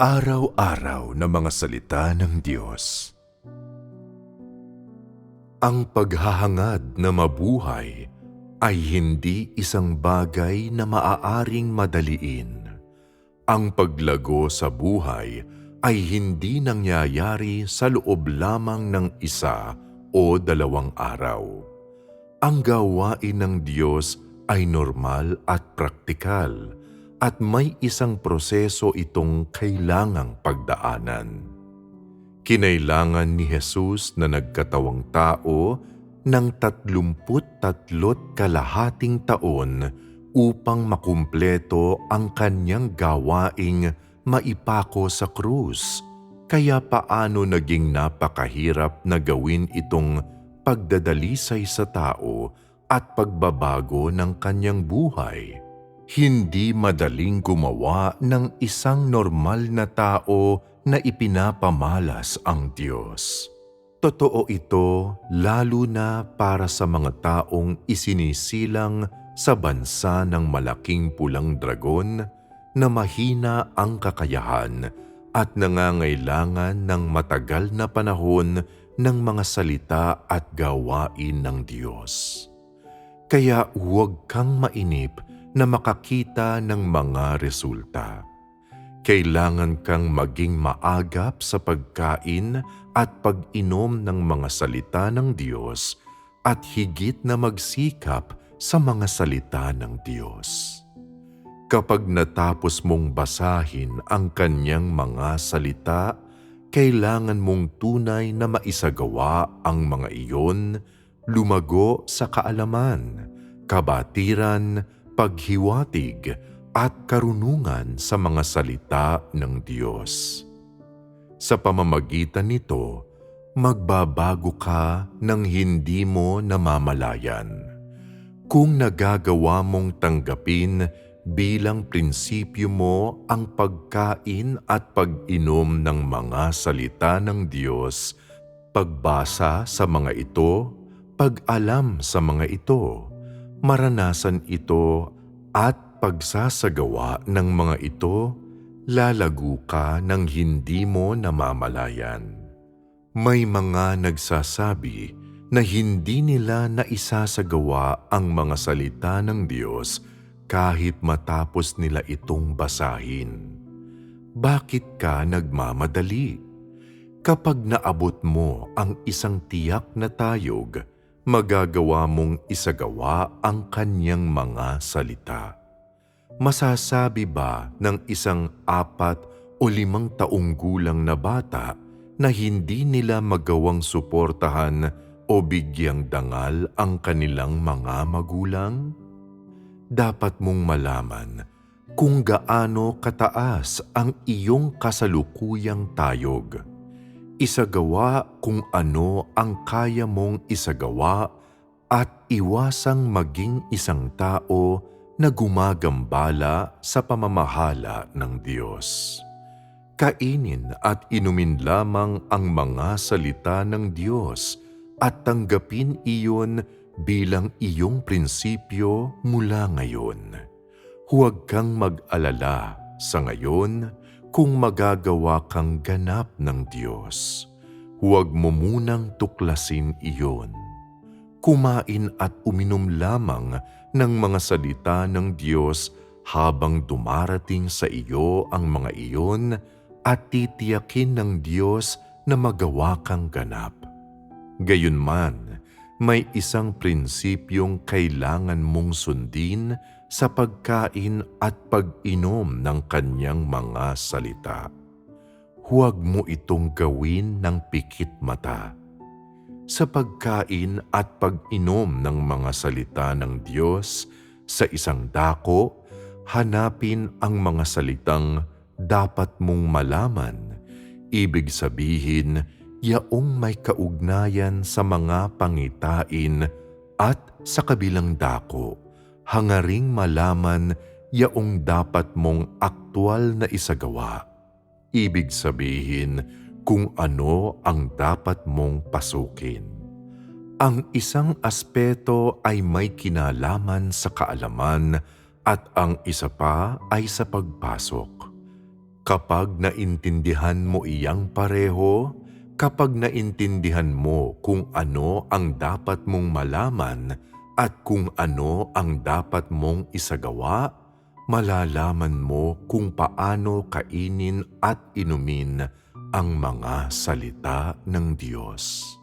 Pang-araw-araw na mga salita ng Diyos. Ang paghahangad na mabuhay ay hindi isang bagay na maaaring madaliin. Ang paglago sa buhay ay hindi nangyayari sa loob lamang ng isa o dalawang araw. Ang gawain ng Diyos ay normal at praktikal at may isang proseso itong kailangang pagdaanan. Kinailangan ni Jesus na nagkatawang tao ng tatlumput tatlot kalahating taon upang makumpleto ang kanyang gawaing maipako sa krus. Kaya paano naging napakahirap na gawin itong pagdadalisay sa tao at pagbabago ng kanyang buhay? Hindi madaling gumawa ng isang normal na tao na ipinapamalas ang Diyos. Totoo ito lalo na para sa mga taong isinisilang sa bansa ng malaking pulang dragon na mahina ang kakayahan at nangangailangan ng matagal na panahon ng mga salita at gawain ng Diyos. Kaya huwag kang mainip na makakita ng mga resulta. Kailangan kang maging maagap sa pagkain at pag-inom ng mga salita ng Diyos at higit na magsikap sa mga salita ng Diyos. Kapag natapos mong basahin ang kanyang mga salita, kailangan mong tunay na maisagawa ang mga iyon, lumago sa kaalaman, kabatiran, paghiwatig at karunungan sa mga salita ng Diyos. Sa pamamagitan nito, magbabago ka ng hindi mo namamalayan. Kung nagagawa mong tanggapin bilang prinsipyo mo ang pagkain at pag-inom ng mga salita ng Diyos, pagbasa sa mga ito, pag-alam sa mga ito, maranasan ito at pagsasagawa ng mga ito, lalago ka ng hindi mo namamalayan. May mga nagsasabi na hindi nila naisasagawa ang mga salita ng Diyos kahit matapos nila itong basahin. Bakit ka nagmamadali? Kapag naabot mo ang isang tiyak na tayog, magagawa mong isagawa ang kanyang mga salita. Masasabi ba ng isang apat o limang taong gulang na bata na hindi nila magawang suportahan o bigyang dangal ang kanilang mga magulang? Dapat mong malaman kung gaano kataas ang iyong kasalukuyang tayog isagawa kung ano ang kaya mong isagawa at iwasang maging isang tao na gumagambala sa pamamahala ng Diyos. Kainin at inumin lamang ang mga salita ng Diyos at tanggapin iyon bilang iyong prinsipyo mula ngayon. Huwag kang mag-alala sa ngayon kung magagawa kang ganap ng Diyos. Huwag mo munang tuklasin iyon. Kumain at uminom lamang ng mga salita ng Diyos habang dumarating sa iyo ang mga iyon at titiyakin ng Diyos na magawa kang ganap. Gayunman, may isang prinsipyong kailangan mong sundin sa pagkain at pag-inom ng kanyang mga salita. Huwag mo itong gawin ng pikit mata. Sa pagkain at pag-inom ng mga salita ng Diyos sa isang dako, hanapin ang mga salitang dapat mong malaman. Ibig sabihin, yaong may kaugnayan sa mga pangitain at sa kabilang dako hangaring malaman yaong dapat mong aktwal na isagawa. Ibig sabihin kung ano ang dapat mong pasukin. Ang isang aspeto ay may kinalaman sa kaalaman at ang isa pa ay sa pagpasok. kapag naintindihan mo iyang pareho, kapag naintindihan mo kung ano ang dapat mong malaman at kung ano ang dapat mong isagawa, malalaman mo kung paano kainin at inumin ang mga salita ng Diyos.